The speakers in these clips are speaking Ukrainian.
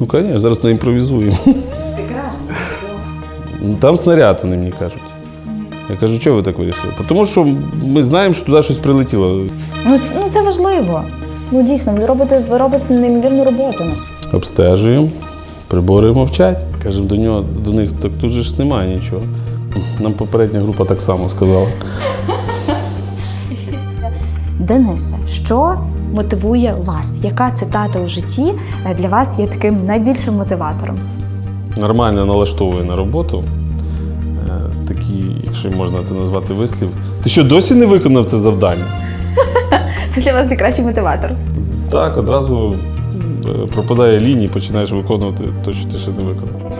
Ну, звісно, зараз не імпровізуємо. Прекрасно. Ну, Там снаряд, вони мені кажуть. Я кажу, чого ви так вирішили? Тому що ми знаємо, що туди щось прилетіло. Ну, ну це важливо. Ну дійсно, ви робите, ви робите неймовірну роботу. Обстежуємо, прибори мовчать. Кажемо до нього, до них, так тут же ж немає нічого. Нам попередня група так само сказала. Денисе, що мотивує вас? Яка цитата у житті е, для вас є таким найбільшим мотиватором? Нормально налаштовує на роботу. Е, Такий, якщо можна це назвати вислів. Ти що, досі не виконав це завдання? Це для вас найкращий мотиватор. Так, одразу е, пропадає лінія, починаєш виконувати те, що ти ще не виконав.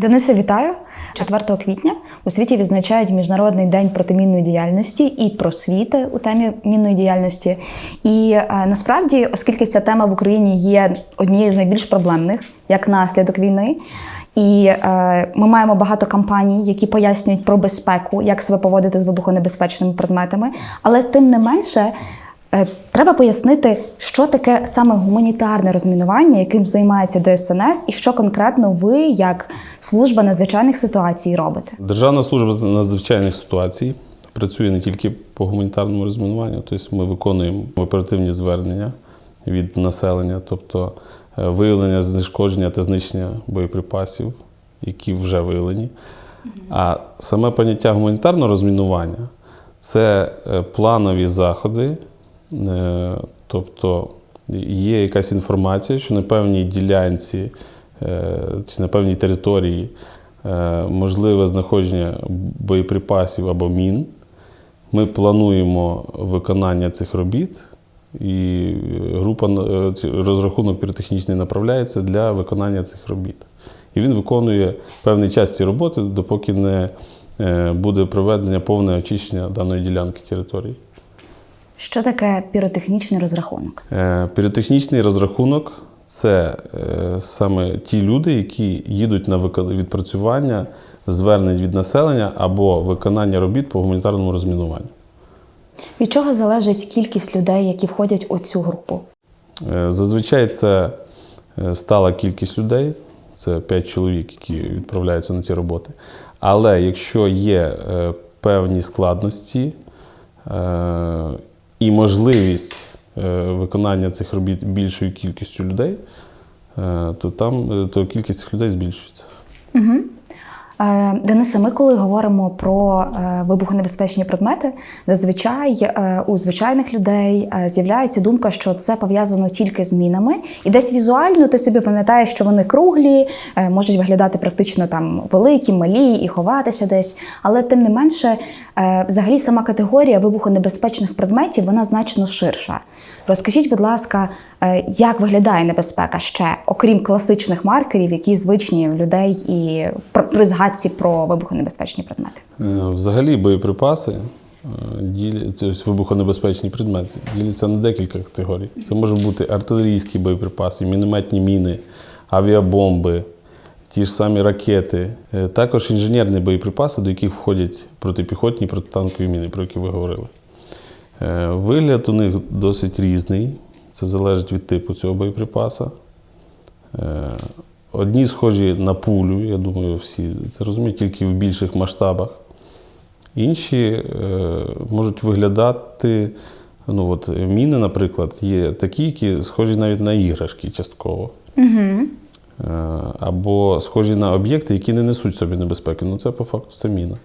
Денисе, вітаю! 4 квітня у світі відзначають Міжнародний день протимінної діяльності і просвіти у темі мінної діяльності. І е, насправді, оскільки ця тема в Україні є однією з найбільш проблемних як наслідок війни. І е, ми маємо багато кампаній, які пояснюють про безпеку, як себе поводити з вибухонебезпечними предметами. Але тим не менше, Треба пояснити, що таке саме гуманітарне розмінування, яким займається ДСНС, і що конкретно ви, як служба надзвичайних ситуацій, робите. Державна служба надзвичайних ситуацій працює не тільки по гуманітарному розмінуванню, тобто ми виконуємо оперативні звернення від населення, тобто е, виявлення, знешкодження та знищення боєприпасів, які вже виявлені. А саме поняття гуманітарного розмінування це е, планові заходи, е, тобто є якась інформація, що на певній ділянці е, чи на певній території е, можливе знаходження боєприпасів або мін. Ми плануємо виконання цих робіт, і група е, розрахунок піротехнічний направляється для виконання цих робіт. І він виконує певний час цієї роботи, допоки не е, буде проведення повне очищення даної ділянки території. Що таке піротехнічний розрахунок? Е, Піротехнічний розрахунок це е, саме ті люди, які їдуть на відпрацювання звернень від населення або виконання робіт по гуманітарному розмінуванню. Від чого залежить кількість людей, які входять у цю групу? Е, Зазвичай це стала кількість людей, це 5 чоловік, які відправляються на ці роботи. Але якщо є е, певні складності е, і можливість е, виконання цих робіт більшою кількістю людей, е, то там е, то кількість цих людей збільшується. Е, Денисе, ми коли говоримо про е, вибухонебезпечні предмети, зазвичай е, у звичайних людей е, з'являється думка, що це пов'язано тільки з мінами, і десь візуально ти собі пам'ятаєш, що вони круглі, е, можуть виглядати практично там великі, малі і ховатися десь. Але тим не менше, е, взагалі сама категорія вибухонебезпечних предметів вона значно ширша. Розкажіть, будь ласка, е, як виглядає небезпека ще, окрім класичних маркерів, які звичні в людей і пр- при згадці про вибухонебезпечні предмети? Е, Взагалі боєприпаси, е, вибухонебезпечні предмети, діляться на декілька категорій. Це можуть бути артилерійські боєприпаси, мінометні міни, авіабомби, ті ж самі ракети, Е, також інженерні боєприпаси, до яких входять протипіхотні, протитанкові міни, про які ви говорили. Е, Вигляд у них досить різний. Це залежить від типу цього боєприпаса. Е, Одні схожі на пулю, я думаю, всі це розуміють, тільки в більших масштабах. Інші е, можуть виглядати, ну от міни, наприклад, є такі, які схожі навіть на іграшки частково. Е, або схожі на об'єкти, які не несуть собі небезпеки. Ну це по факту це міна.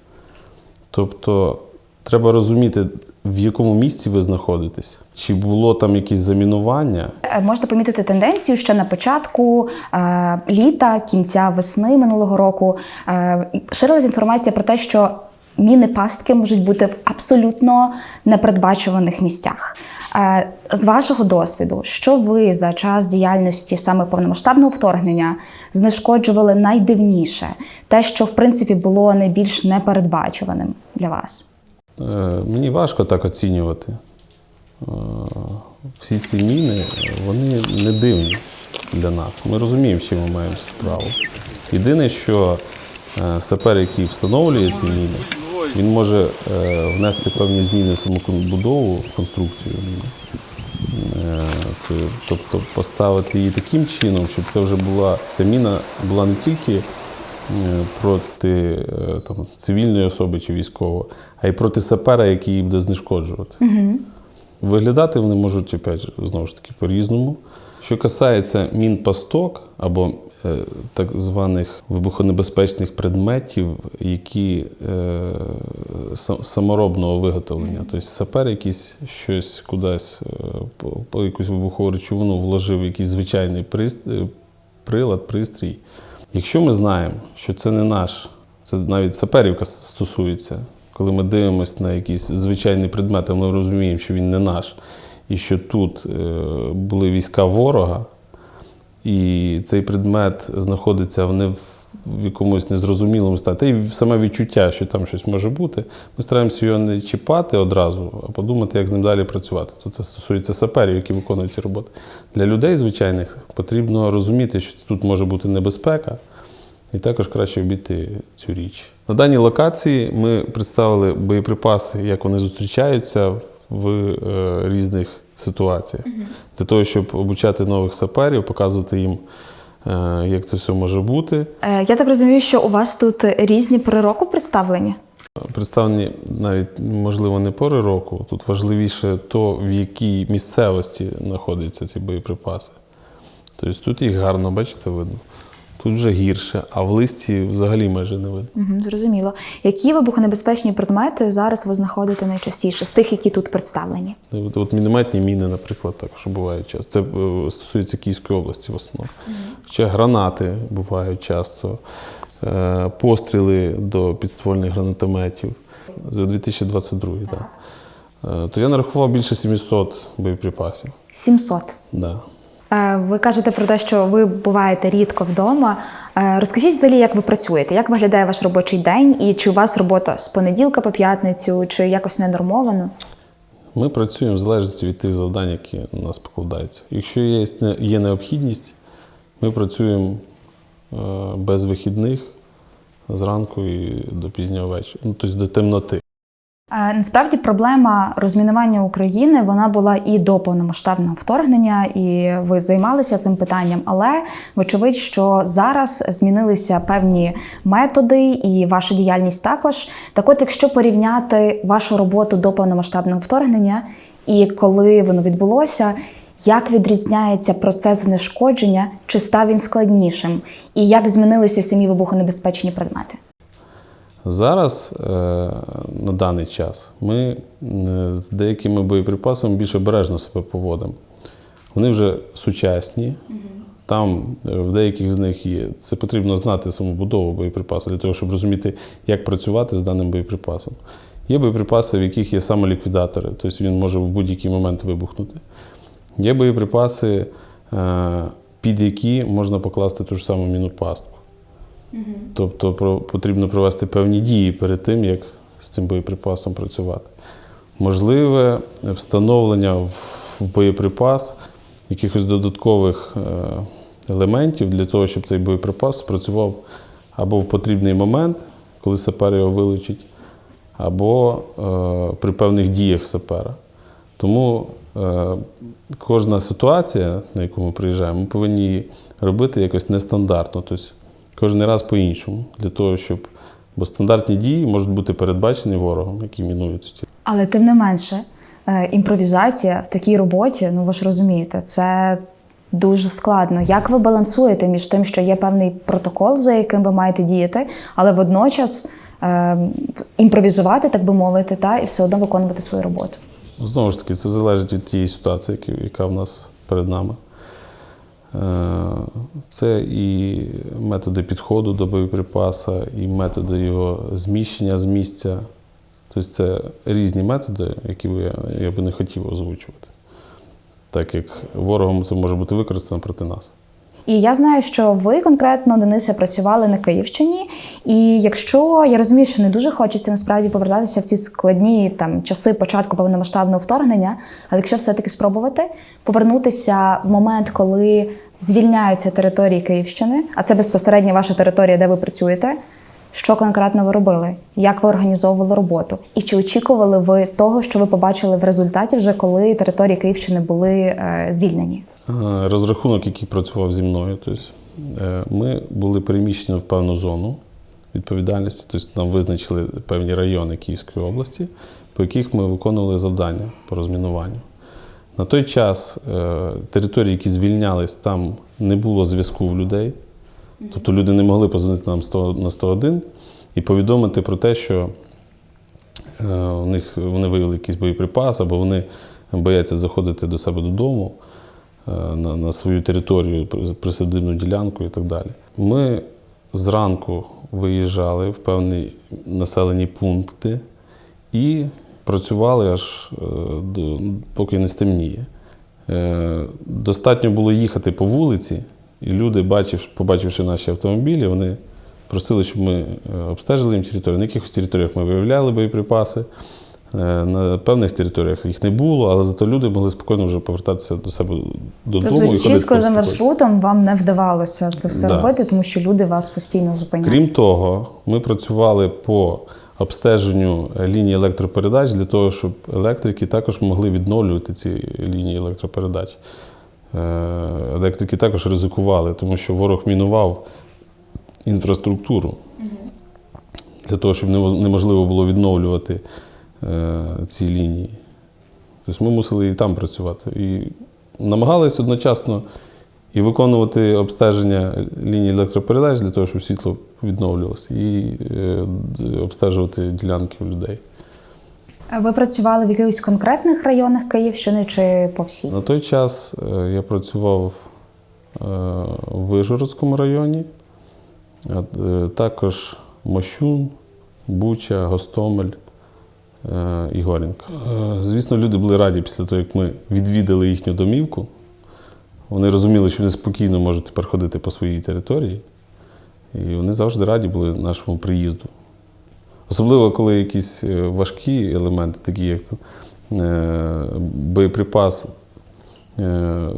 Тобто треба розуміти, в якому місці ви знаходитесь, чи було там якесь замінування, Е, Можна помітити тенденцію ще на початку е, літа, кінця весни минулого року. Е, ширилась інформація про те, що міни пастки можуть бути в абсолютно непередбачуваних місцях. Е, з вашого досвіду, що ви за час діяльності саме повномасштабного вторгнення знешкоджували найдивніше, те, що в принципі було найбільш непередбачуваним для вас? Е, Мені важко так оцінювати. Е, Всі ці міни, вони не дивні для нас. Ми розуміємо, чим ми маємо справу. Єдине, що е, сапер, який встановлює ці міни, Він може внести певні зміни в саму будову, конструкцію. Е, Тобто поставити її таким чином, щоб це вже була ця міна була не тільки проти там, цивільної особи чи військового, а й проти сапера, який її буде знешкоджувати. Виглядати вони можуть опять же, знову ж таки по-різному. Що касається мін-пасток або е, так званих вибухонебезпечних предметів, які е, саморобного виготовлення, тобто сапер якийсь щось кудись е, по, по якусь вибухову речовину вложив якийсь звичайний прист- е, прилад, пристрій. Якщо ми знаємо, що це не наш, це навіть саперівка стосується, коли ми дивимося на якийсь звичайний предмет, ми розуміємо, що він не наш, і що тут е, були війська ворога, і цей предмет знаходиться в, не в якомусь незрозумілому стані, та й саме відчуття, що там щось може бути, ми стараємося його не чіпати одразу, а подумати, як з ним далі працювати. То це стосується саперів, які виконують ці роботи. Для людей звичайних потрібно розуміти, що тут може бути небезпека, і також краще обійти цю річ. На даній локації ми представили боєприпаси, як вони зустрічаються в е, різних ситуаціях. Для того, щоб обучати нових саперів, показувати їм, е, як це все може бути. Е, Я так розумію, що у вас тут різні пори року представлені. Представлені навіть можливо не пори року. Тут важливіше то, в якій місцевості знаходяться ці боєприпаси. Тобто тут їх гарно, бачите, видно. Тут вже гірше, а в листі взагалі майже не видно. Угу, зрозуміло. Які вибухонебезпечні предмети зараз ви знаходите найчастіше з тих, які тут представлені? От, от мінометні міни, наприклад, також бувають часто. Це е, стосується Київської області в основному. Ще гранати бувають часто, е, постріли до підствольних гранатометів за 2022 так. Е, То я нарахував більше 700 боєприпасів. 700. Да. Е, Ви кажете про те, що ви буваєте рідко вдома. Е, Розкажіть взагалі, як ви працюєте, як виглядає ваш робочий день, і чи у вас робота з понеділка по п'ятницю, чи якось не нормовано? Ми працюємо в залежності від тих завдань, які на нас покладаються. Якщо є, є необхідність, ми працюємо е, без вихідних зранку і до пізнього вечора, ну, тобто до темноти. Е, Насправді проблема розмінування України вона була і до повномасштабного вторгнення, і ви займалися цим питанням. Але вочевидь, що зараз змінилися певні методи, і ваша діяльність також. Так, от, якщо порівняти вашу роботу до повномасштабного вторгнення і коли воно відбулося. Як відрізняється процес знешкодження, чи став він складнішим, і як змінилися самі вибухонебезпечні предмети? Зараз, е, на даний час, ми е, з деякими боєприпасами більш обережно себе поводимо. Вони вже сучасні. Там е, в деяких з них є. Це потрібно знати саму будову боєприпасу для того, щоб розуміти, як працювати з даним боєприпасом. Є боєприпаси, в яких є самоліквідатори, тобто він може в будь-який момент вибухнути. Є боєприпаси, під які можна покласти ту ж саму міну пастку. Тобто потрібно провести певні дії перед тим, як з цим боєприпасом працювати. Можливе встановлення в в боєприпас якихось додаткових е, елементів для того, щоб цей боєприпас спрацював або в потрібний момент, коли сапер його вилучить, або е, при певних діях сапера. Тому е, кожна ситуація, на яку ми приїжджаємо, ми повинні її робити якось нестандартно. Тобто кожен раз по-іншому, для того, щоб. Бо стандартні дії можуть бути передбачені ворогом, які мінують Але тим не менше, е, імпровізація в такій роботі, ну ви ж розумієте, це дуже складно. Як ви балансуєте між тим, що є певний протокол, за яким ви маєте діяти, але водночас е, імпровізувати, так би мовити, та і все одно виконувати свою роботу? Знову ж таки, це залежить від тієї ситуації, яка в нас перед нами. Е, Це і методи підходу до боєприпаса, і методи його зміщення з місця. Тобто це різні методи, які я, я би не хотів озвучувати. Так як ворогом це може бути використано проти нас. І я знаю, що ви конкретно, Денисе, працювали на Київщині. І якщо я розумію, що не дуже хочеться насправді повертатися в ці складні там часи початку повномасштабного вторгнення, але якщо все-таки спробувати повернутися в момент, коли звільняються території Київщини, а це безпосередньо ваша територія, де ви працюєте. Що конкретно ви робили? Як ви організовували роботу? І чи очікували ви того, що ви побачили в результаті, вже коли території Київщини були е, звільнені? Розрахунок, який працював зі мною, тобто, ми були переміщені в певну зону відповідальності, тобто нам визначили певні райони Київської області, по яких ми виконували завдання по розмінуванню. На той час е, території, які звільнялись, там не було зв'язку в людей. Тобто люди не могли позвонити нам 100 на 101 і повідомити про те, що е, у них вони виявили якийсь боєприпас, або вони бояться заходити до себе додому е, на, на свою територію, при- присадибну ділянку і так далі. Ми зранку виїжджали в певні населені пункти і працювали аж е, поки не стемніє. Е, Достатньо було їхати по вулиці, і люди, бачив, побачивши наші автомобілі, вони просили, щоб ми е, обстежили їм територію. На якихось територіях ми виявляли боєприпаси, на певних територіях їх не було, але зато люди могли спокійно вже повертатися до себе додому і Тобто ходити чітко за маршрутом вам не вдавалося це все Да. робити, тому що люди вас постійно зупиняли. Крім того, ми працювали по обстеженню лінії електропередач для того, щоб електрики також могли відновлювати ці лінії електропередач. Е, Електрики також ризикували, тому що ворог мінував інфраструктуру для того, щоб неможливо було відновлювати е, ці лінії. Тобто ми мусили і там працювати. І намагалися одночасно і виконувати обстеження ліній електропередач для того, щоб світло відновлювалося, і е, обстежувати ділянки у людей. Ви працювали в якихось конкретних районах Київщини чи по всій? На той час е, я працював е, в Вижгородському районі, а, також Мощун, Буча, Гостомель і Горінка. Звісно, люди були раді після того, як ми відвідали їхню домівку. Вони розуміли, що вони спокійно можуть тепер ходити по своїй території. І вони завжди раді були нашому приїзду. Особливо, коли якісь е, важкі елементи, такі як е, боєприпас е,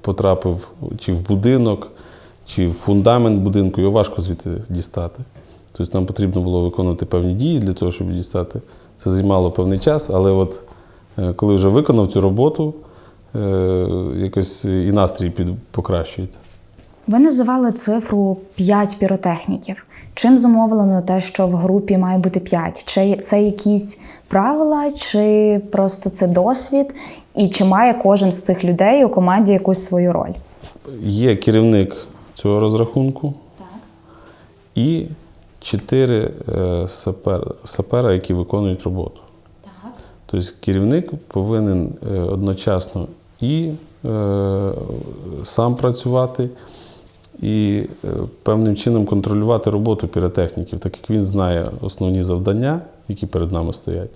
потрапив чи в будинок, чи в фундамент будинку, його важко звідти дістати. Тобто нам потрібно було виконувати певні дії для того, щоб дістати. Це займало певний час, але от коли вже виконав цю роботу, якось і настрій під, покращується. Ви називали цифру 5 піротехніків. Чим зумовлено те, що в групі має бути 5? Чи це якісь правила, чи просто це досвід? І чи має кожен з цих людей у команді якусь свою роль? Є керівник цього розрахунку і чотири е, сапер, сапера, які виконують роботу. Тобто керівник повинен е, одночасно і е, сам працювати, і е, певним чином контролювати роботу піротехніків, так як він знає основні завдання, які перед нами стоять,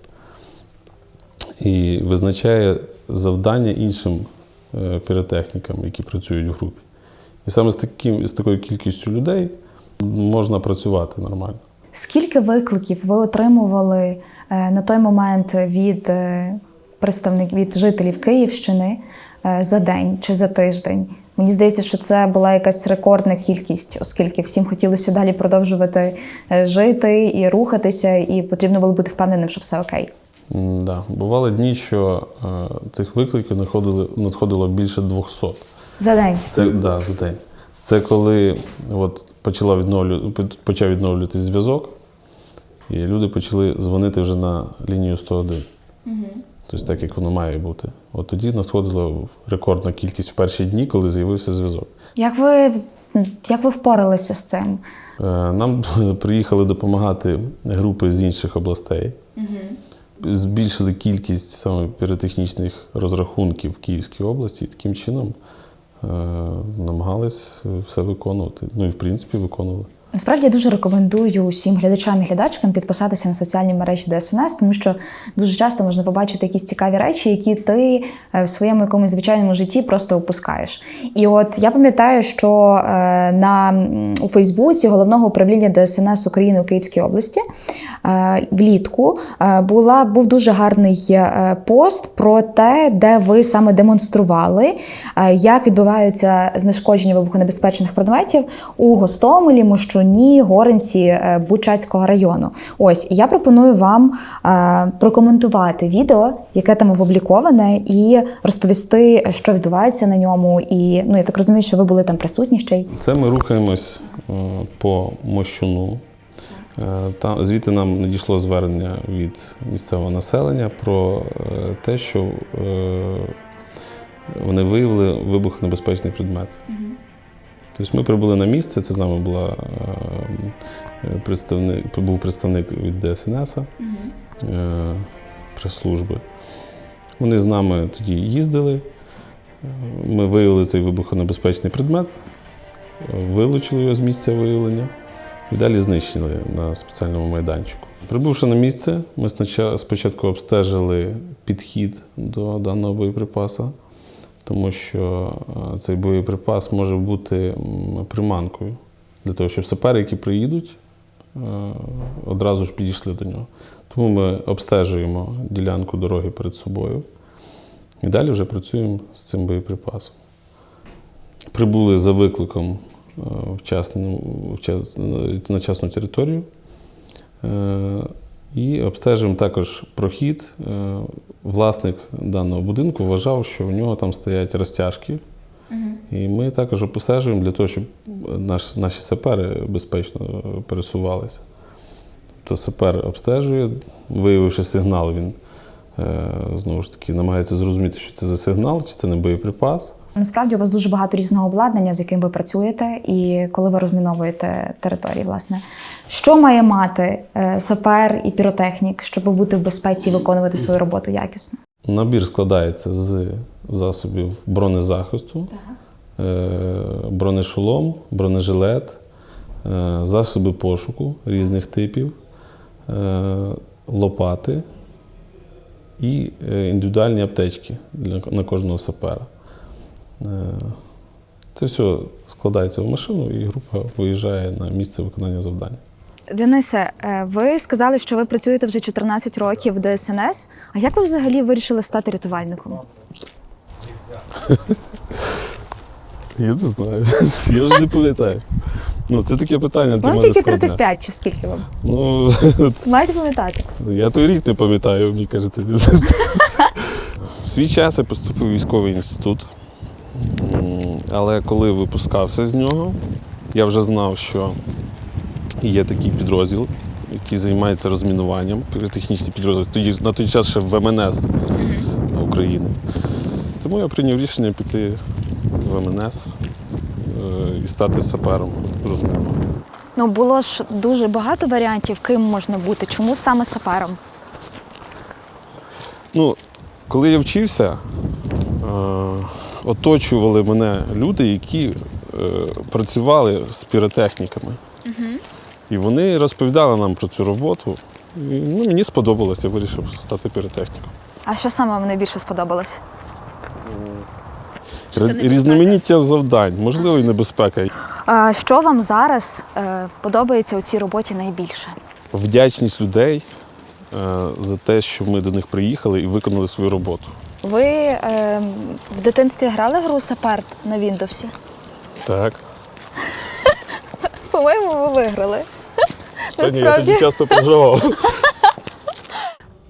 і визначає завдання іншим е, піротехнікам, які працюють в групі. І саме з, таким, з такою кількістю людей можна працювати нормально. Скільки викликів ви отримували е, на той момент від е, представник від жителів Київщини е, за день чи за тиждень? Мені здається, що це була якась рекордна кількість, оскільки всім хотілося далі продовжувати е, жити і рухатися, і потрібно було бути впевненим, що все окей. М, Да. Бували дні, що е, цих викликів надходило, надходило більше 200. За день. Це да, за день. Це коли от, почала відновлю, почав відновлюватись зв'язок, і люди почали дзвонити вже на лінію 101. Тобто так, як воно має бути. От тоді надходила рекордна кількість в перші дні, коли з'явився зв'язок. Як ви, як ви впоралися з цим? Е, Нам приїхали допомагати групи з інших областей. Збільшили кількість саме піротехнічних розрахунків в Київській області і таким чином е, намагались все виконувати. Ну і в принципі виконували. Насправді я дуже рекомендую усім глядачам і глядачкам підписатися на соціальні мережі ДСНС, тому що дуже часто можна побачити якісь цікаві речі, які ти е, в своєму якомусь звичайному житті просто опускаєш. І от я пам'ятаю, що е, на у Фейсбуці головного управління ДСНС України у Київській області е, влітку була був дуже гарний пост про те, де ви саме демонстрували, як відбуваються знешкодження вибухонебезпечних предметів у Гостомелі, Мощуні Крушуні, Горинці е, Бучацького району. Ось і я пропоную вам е, прокоментувати відео, яке там опубліковане, і розповісти, що відбувається на ньому. І ну я так розумію, що ви були там присутні ще й. Це ми рухаємось е, по Мощуну. Там, звідти нам надійшло звернення від місцевого населення про те, що вони виявили вибухонебезпечний предмет. Тобто ми прибули на місце, це з нами була, е, представник, був представник від ДСНС е, прес-служби. Вони з нами тоді їздили. Е, Ми виявили цей вибухонебезпечний предмет, вилучили його з місця виявлення і далі знищили на спеціальному майданчику. Прибувши на місце, ми спочатку обстежили підхід до даного боєприпаса, тому що е, цей боєприпас може бути приманкою для того, щоб сапери, які приїдуть, е, одразу ж підійшли до нього. Тому ми обстежуємо ділянку дороги перед собою і далі вже працюємо з цим боєприпасом. Прибули за викликом е, в частну, в час, на частну територію е, і обстежуємо також прохід. Е, Власник даного будинку вважав, що в нього там стоять розтяжки. І ми також обстежуємо для того, щоб наш, наші сапери безпечно пересувалися. Тобто сапер обстежує, виявивши сигнал, він е, знову ж таки намагається зрозуміти, що це за сигнал, чи це не боєприпас. Насправді у вас дуже багато різного обладнання, з яким ви працюєте, і коли ви розміновуєте території, власне, що має мати е, сапер і піротехнік, щоб бути в безпеці і виконувати свою роботу якісно? Набір складається з засобів бронезахисту, е, бронешолом, бронежилет, е, засоби пошуку різних типів, лопати і індивідуальні аптечки для, на кожного сапера. Е, Це все складається в машину і група виїжджає на місце виконання завдань. Денисе, е, ви сказали, що ви працюєте вже 14 років в ДСНС. А як ви взагалі вирішили стати рятувальником? Я не знаю. Я вже не пам'ятаю. Ну, це таке питання. Вам тільки складне. 35 чи скільки вам? Ну, Маєте пам'ятати? я той рік не пам'ятаю, мені кажете. В свій час я поступив в військовий інститут. Але коли випускався з нього, я вже знав, що є такий підрозділ, який займається розмінуванням, піротехнічний підрозділ. Тоді, на той час ще в МНС України. Тому я прийняв рішення піти в МНС е, і стати сапером розмінування. Ну було ж дуже багато варіантів, ким можна бути. Чому саме сапером? Ну, коли я вчився, оточували мене люди, які е, працювали з піротехніками. І вони розповідали нам про цю роботу. І, ну, мені сподобалося, я вирішив стати піротехніком. А що саме вам найбільше сподобалось? Що це Різноманіття завдань, можливо, і небезпека. А що вам зараз е, подобається у цій роботі найбільше? Вдячність людей е, за те, що ми до них приїхали і виконали свою роботу. Ви е, в дитинстві грали гру Сапарт на Віндовсі? Так. По-моєму, ви виграли. Та ні, я тоді часто проживав.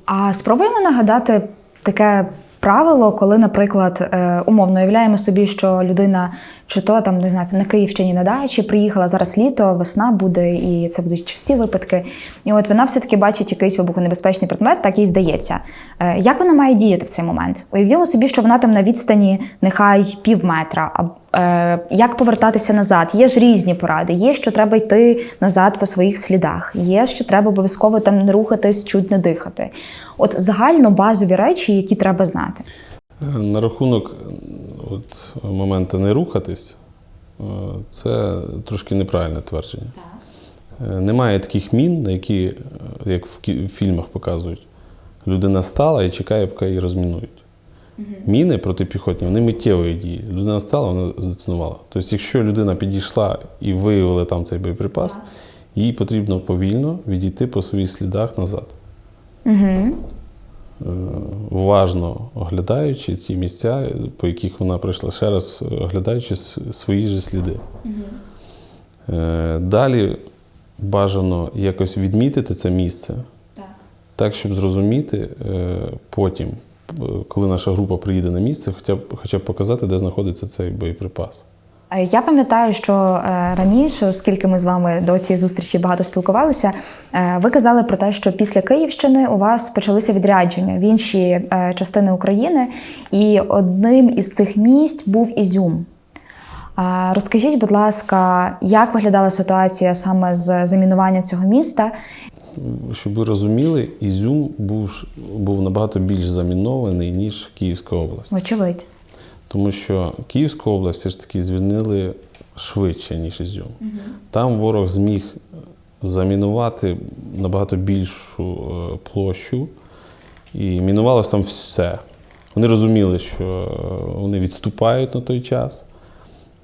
А спробуємо нагадати таке правило, коли, наприклад, е, умовно уявляємо собі, що людина чи то там не знаю, на Київщині на дачі приїхала зараз літо, весна буде, і це будуть часті випадки. І от вона все-таки бачить якийсь вибухонебезпечний предмет, так їй здається. Е, Як вона має діяти в цей момент? Уявімо собі, що вона там на відстані нехай пів метра. Е, як повертатися назад? Є ж різні поради. Є, що треба йти назад по своїх слідах. Є, що треба обов'язково там не рухатись, чуть не дихати. От загально базові речі, які треба знати. На рахунок е, от, моменту не рухатись, е, це трошки неправильне твердження. Е, Немає таких мін, на які, е, як в фільмах показують, людина стала і чекає, поки її розмінують. Міни протипіхотні, вони миттєвої дії. Людина стала, вона здетонувала. Тобто, якщо людина підійшла і виявила там цей боєприпас, їй потрібно повільно відійти по своїх слідах назад. Угу. Е, уважно оглядаючи ті місця, по яких вона прийшла, ще раз оглядаючи свої ж сліди. Е, Далі бажано якось відмітити це місце, Так. так, щоб зрозуміти е, потім, коли наша група приїде на місце, хоча б, хоча б показати, де знаходиться цей боєприпас. Е, Я пам'ятаю, що е, раніше, оскільки ми з вами до цієї зустрічі багато спілкувалися, е, ви казали про те, що після Київщини у вас почалися відрядження в інші частини України, і одним із цих місць був Ізюм. Розкажіть, будь ласка, як виглядала ситуація саме з замінуванням цього міста? Щоб ви розуміли, Ізюм був, був набагато більш замінований, ніж Київська область. Вочевидь. Тому що Київську область все ж таки звільнили швидше, ніж Ізюм. Там ворог зміг замінувати набагато більшу е, площу, і мінувалось там все. Вони розуміли, що е, вони відступають на той час.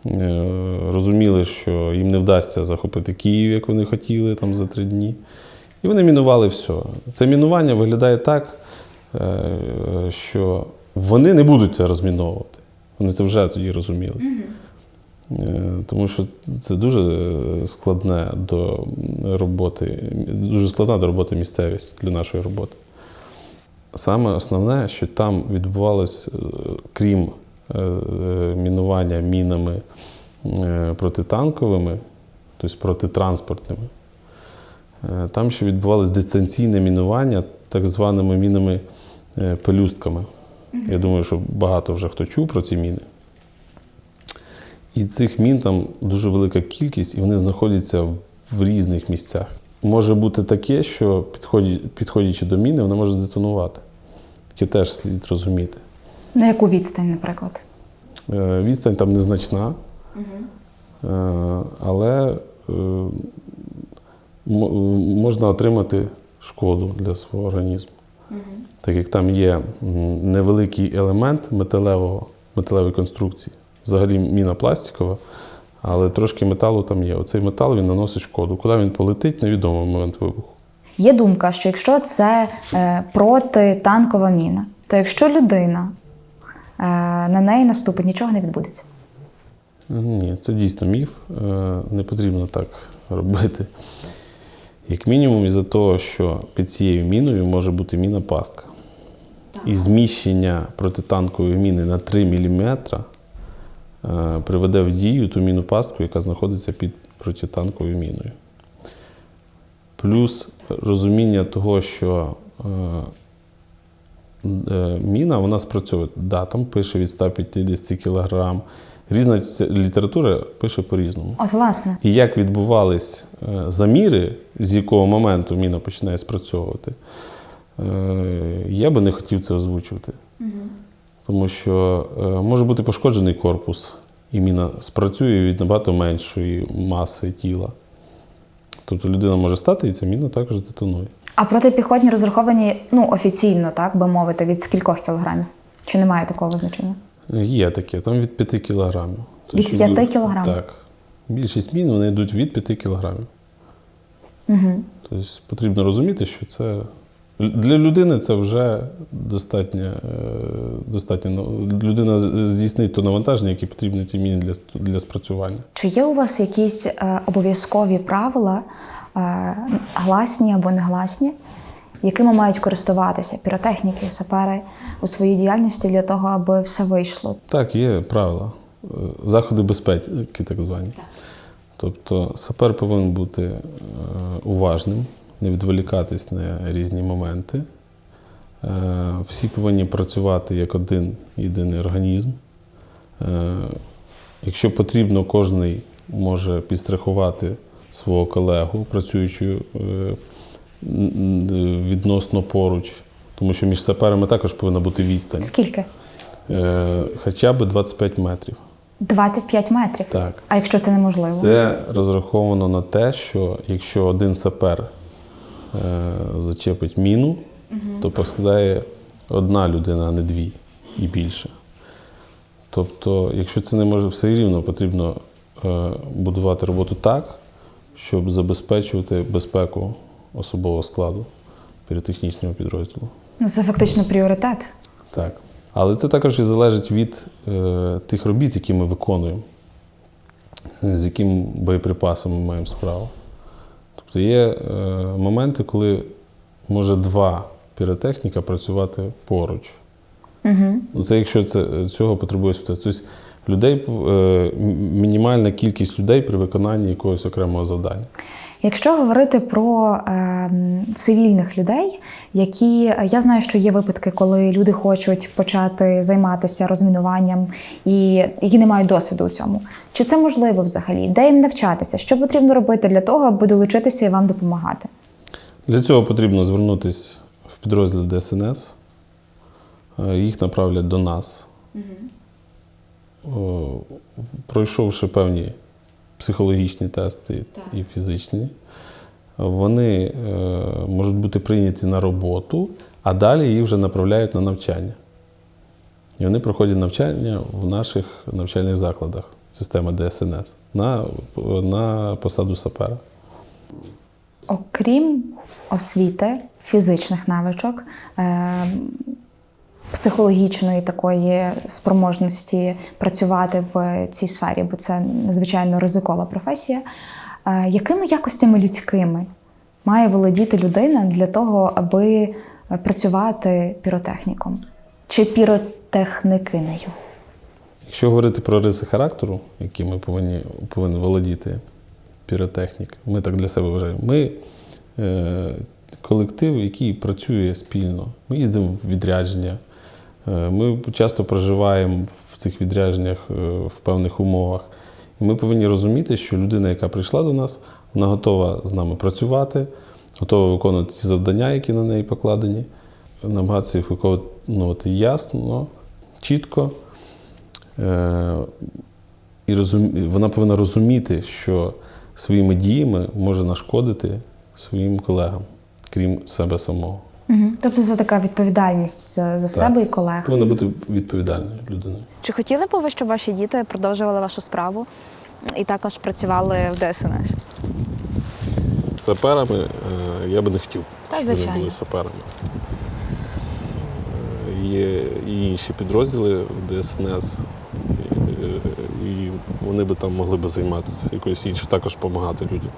Е, Розуміли, що їм не вдасться захопити Київ, як вони хотіли там за три дні. І вони мінували все. Це мінування виглядає так, що вони не будуть це розміновувати. Вони це вже тоді розуміли. Е, Тому що це дуже складне до роботи, дуже складна до роботи місцевість для нашої роботи. Саме основне, що там відбувалось, е, крім е, мінування мінами протитанковими, тобто протитранспортними, там ще відбувалось дистанційне мінування так званими мінами е, пелюстками. Я думаю, що багато вже хто чув про ці міни. І цих мін там дуже велика кількість, і вони знаходяться в- різних місцях. Може бути таке, що підходячи до міни, вона може здетонувати. Таке теж слід розуміти. На яку відстань, наприклад? Е, Відстань там незначна, е, але е, можна отримати шкоду для свого організму. Так як там є невеликий елемент металевого, металевої конструкції, взагалі міна пластикова, але трошки металу там є. Оцей метал він наносить шкоду. Куди він полетить, невідомо в момент вибуху. Є думка, що якщо це е, протитанкова міна, то якщо людина е, на неї наступить, нічого не відбудеться. Ні, це дійсно міф. Е, Не потрібно так робити. Як мінімум, із-за того, що під цією міною може бути міна пастка. І зміщення протитанкової міни на 3 мм приведе в дію ту міну пастку, яка знаходиться під протитанковою міною. Плюс розуміння того, що е, е, міна вона спрацьовує. Да, там пише від 150 кг. Різна література пише по-різному. От, власне, І як відбувались е, заміри, з якого моменту міна починає спрацьовувати, е, я би не хотів це озвучувати. Тому що е, може бути пошкоджений корпус, і міна спрацює від набагато меншої маси тіла. Тобто людина може стати, і ця міна також детонує. а протипіхотні розраховані ну, офіційно, так би мовити, від скількох кілограмів? Чи немає такого значення? Є таке, там від 5 кілограмів. Від що 5 кілограмів? Так. Більшість мін вони йдуть від 5 кілограмів. Угу. Тобто потрібно розуміти, що це для людини це вже достатньо. е, достатньо ну, людина здійснить то навантаження, яке потрібне цій міні для, для спрацювання. Чи є у вас якісь е, обов'язкові правила, е, гласні або негласні, якими мають користуватися піротехніки, сапери у своїй діяльності для того, аби все вийшло? Так, є правила, е, заходи безпеки, так звані. Тобто сапер повинен бути е, уважним, не відволікатись на різні моменти. Е, Всі повинні працювати як один єдиний організм. Якщо потрібно, кожен може підстрахувати свого колегу, працюючи відносно поруч, тому що між саперами також повинна бути відстань. Скільки? Е, Хоча б 25 метрів. 25 метрів. Так. А якщо це неможливо? Це розраховано на те, що якщо один сапер е, зачепить міну, то пострадає одна людина, а не дві і більше. Тобто, якщо це не може все рівно, потрібно е, будувати роботу так, щоб забезпечувати безпеку особового складу піротехнічного підрозділу. Ну, це фактично пріоритет. Так. Але це також і залежить від е, тих робіт, які ми виконуємо, з яким боєприпасом ми маємо справу. Тобто є е, моменти, коли може два піротехніка працювати поруч. Угу. Це якщо це, цього потребує ситуація. Тобто людей, е, мінімальна кількість людей при виконанні якогось окремого завдання. Якщо говорити про е, цивільних людей, які я знаю, що є випадки, коли люди хочуть почати займатися розмінуванням і які не мають досвіду у цьому. Чи це можливо взагалі? Де їм навчатися? Що потрібно робити для того, аби долучитися і вам допомагати? Для цього потрібно звернутися в підрозділ ДСНС. Е, Їх направлять до нас. О, Пройшовши певні психологічні тести і фізичні, вони е, можуть бути прийняті на роботу, а далі їх вже направляють на навчання. І вони проходять навчання в наших навчальних закладах системи ДСНС на, на посаду сапера. Окрім освіти, фізичних навичок, е, психологічної такої спроможності працювати в цій сфері, бо це надзвичайно ризикова професія. е, Якими якостями людськими має володіти людина для того, аби працювати піротехніком чи піротехникинею? Якщо говорити про риси характеру, які ми повинні, повинен володіти піротехнік, ми так для себе вважаємо. Ми е, колектив, який працює спільно. Ми їздимо в відрядження. Е, ми часто проживаємо в цих відрядженнях е, в певних умовах. І ми повинні розуміти, що людина, яка прийшла до нас, вона готова з нами працювати, готова виконувати ті завдання, які на неї покладені, намагатися їх виконувати ясно, чітко. Е, і вона повинна розуміти, що своїми діями може нашкодити своїм колегам, крім себе самого. Угу. Тобто це така відповідальність за, за себе і колег. Повинна бути відповідальною людиною. Чи хотіли б ви, щоб ваші діти продовжували вашу справу і також працювали в ДСНС? Саперами е, я би не хотів, Та, щоб вони були саперами. Е, Є і інші підрозділи в ДСНС, і, і вони би там могли би займатися якоюсь іншою, також допомагати людям.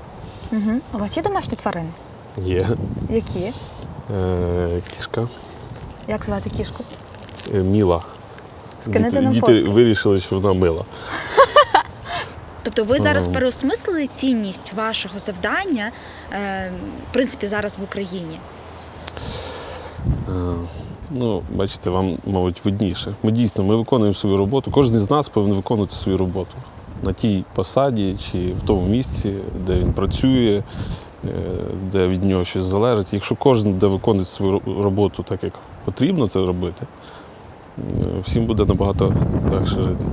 Угу. У вас є домашні тварини? Є Які? Е, кішка. Як звати кішку? Е, Міла. Скинете діти нам діти фотку. вирішили, що вона мила. Тобто ви зараз Ага. переосмислили цінність вашого завдання, е, в принципі, зараз в Україні. Е, Ну, бачите, вам, мабуть, видніше. Ми дійсно ми виконуємо свою роботу. Кожен з нас повинен виконувати свою роботу на тій посаді чи в тому місці, де він працює, е, Е, де від нього щось залежить. Якщо кожен буде виконувати свою роботу так, як потрібно це робити, е, всім буде набагато легше жити.